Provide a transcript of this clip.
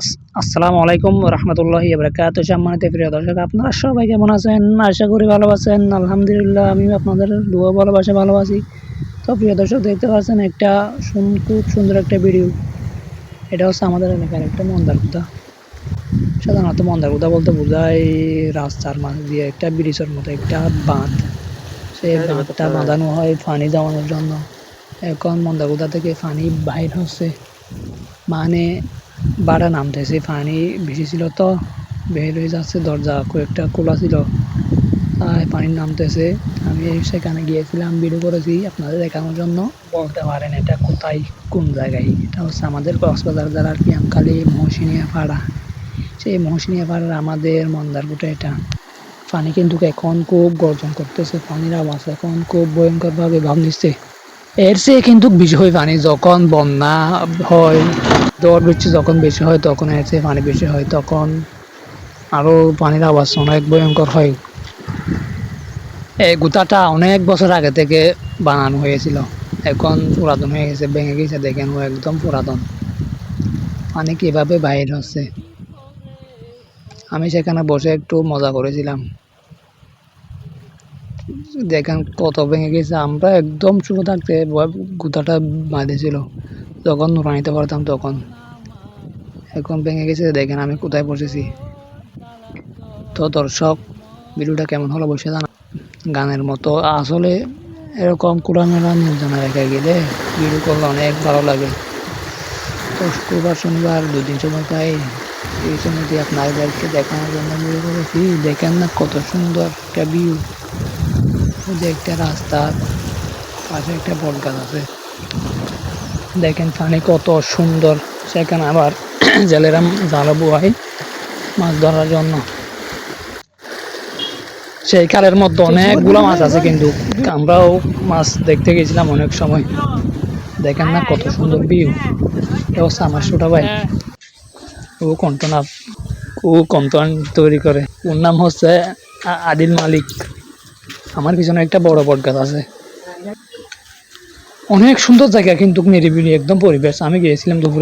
আস- আসসালামু আলাইকুম রহমতুল্লাহি বরকাত সম্মানিত প্রিয় দর্শক আপনারা সবাই কেমন আছেন? আশা করি ভালো আছেন। আলহামদুলিল্লাহ আমি আপনাদের দোয়া ভালোবাসা ভালোবাসি তো প্রিয় দর্শক দেখতে পাচ্ছেন একটা খুব সুন্দর একটা ভিডিও এটা হচ্ছে আমাদের এলাকার একটা মন্দারকুদা সাধারণত মন্দারকুদা বলতে বোঝায় রাস্তার মাঝ দিয়ে একটা ব্রিজের মতো একটা বাঁধ। সেই বাঁধটা বাঁধানো হয় পানি জমানোর জন্য। এখন মন্দারকুদা থেকে পানি বাইর হচ্ছে। মানে বাড়া নামতেছে পানি বেশি ছিল তো, বের হয়ে যাচ্ছে দরজা, কয়েকটা খোলা ছিল। তাই পানি নামতেছে। আমি সেখানে গিয়েছিলাম ভিডিও করেছি আপনাদের দেখানোর জন্য। বলতে পারেন এটা কোথায়, কোন জায়গায়? এটা হচ্ছে আমাদের কক্সবাজার জেলার পিয়ামখালী মহসিনিয়া পাড়া। সেই মহসিনিয়া পাড়ার আমাদের মন্দারকুটা এটা। পানি কিন্তু এখন খুব গর্জন করতেছে, পানির আওয়াজ এখন খুব ভয়ঙ্করভাবে ভাব নিচ্ছে। এর চেয়ে কিন্তু বেশি হয় পানি যখন বন্যা হয়। ঝড় বৃষ্টি যখন বেশি হয়, তখন চেয়ে পানি বেশি হয়, তখন আরও পানির আওয়াজ অনেক ভয়ঙ্কর হয়। এই গুতাটা অনেক বছর আগে থেকে বানানো হয়েছিল। এখন পুরাতন হয়ে গেছে, ভেঙে গেছে, দেখেন ও একদম পুরাতন। পানি কীভাবে বাইর হচ্ছে? আমি সেখানে বসে একটু মজা করেছিলাম। দেখেন কত ভেঙে গেছে, আমরা একদম ছোট থাকতে গুতাটা বাঁধেছিল। যখন নুরানিতে পারতাম তখন। এখন ভেঙে গেছে, দেখেন আমি কোথায় বসেছি। তো দর্শক, ভিডিওটা কেমন হলো বসে জানা গানের মতো। আসলে এরকম কোরআমেলা নির্জনা রেখে গেলে ভিডিও করলে অনেক ভালো লাগে। তো শুক্রবার, শনিবার দুদিন সময় পাই এই সময়টি আপনাদেরকে দেখানোর জন্য ভিডিও করেছি, দেখেন না কত সুন্দর একটা ভিউ যে একটা রাস্তার পাশে একটা বট গাছ আছে। দেখেন পানি কত সুন্দর। সেখানে আবার জেলেরা জালা বুয়াই মাছ ধরার জন্য। সেই খালের মধ্যে অনেকগুলো মাছ আছে কিন্তু, আমরাও মাছ দেখতে গেছিলাম অনেক সময়। দেখেন না কত সুন্দর ভিউ এটা আমার ভাই। ও কন্টনা, ও কন্টন তৈরি করে। ওর নাম হচ্ছে আদিল মালিক। আমার পিছনে একটা বড় বট গাছ আছে। অনেক সুন্দর জায়গা কিন্তু নিরিবিলি একদম পরিবেশ। আমি গিয়েছিলাম দুপুরে।